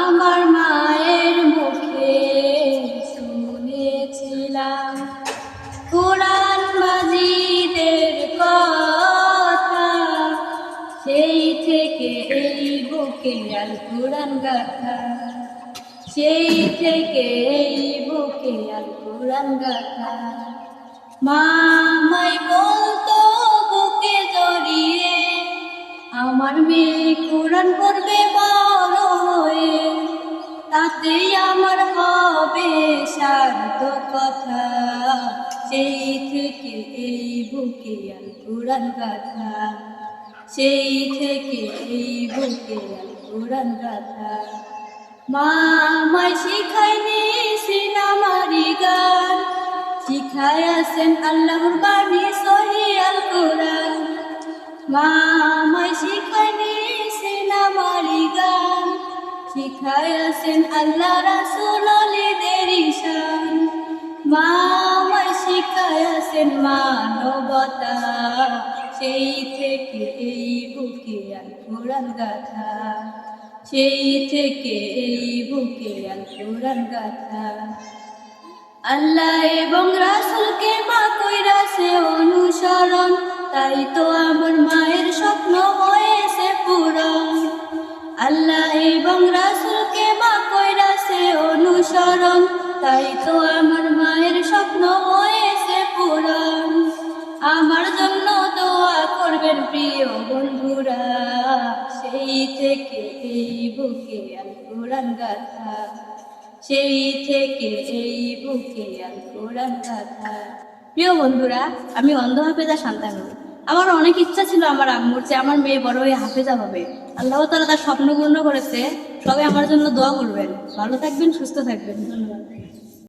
আমার মায়ের মুখে শুনেছিলাম কোরআন মাজিদের কথা। সেই থেকে এই বুকে আল কোরআন গাথা। সেই থেকে এই বুকে আল কোরআন গাথা। মামাই বলতো বুকে জড়িয়ে, আমার মেয়ে কোরআন পড়বে তাতেই আমার হবে সার্থ কথা। সেই থেকে এই বুকে কোরআন গাথা সেই থেকে এই বুকে কোরআন গাথা মা আমায় শিখায়নি সিনামারি গান। শিখায় আছেন আল্লাহর বাণী সহি আল কোরআন। মা আমায় শিখায়নি শিখায় আছেন আল্লাহ রাসূল আলীদের ঈশান? মা আমায় শিখায় মানবতা। সেই থেকে এই বুকে আল কোরআন গাথা। সেই থেকে এই বুকে আল কোরআন গাথা। আল্লাহ এবং রাসুলকে মা কইরাছে অনুসরণ, তাই তো আমার মায়ের আল্লাহ এবং রাসুলকে মা কইরাছে অনুসরণ। তাই তো আমার মায়ের স্বপ্ন হয়েছে পূরণ। আমার জন্য দোয়া করবেন প্রিয় বন্ধুরা। সেই থেকে এই বুকে আল কোরআন গাথা। সেই থেকে এই বুকে আল কোরআন গাথা। প্রিয় বন্ধুরা, আমি অন্ধ হাফেজা শান্তানু আমার অনেক ইচ্ছা ছিল আমার আম্মুর যে আমার মেয়ে বড় হয়ে হাফেজা হবে। আল্লাহ তারা তার স্বপ্ন পূর্ণ করেছে। সবাই আমার জন্য দোয়া করবেন। ভালো থাকবেন, সুস্থ থাকবেন। ধন্যবাদ।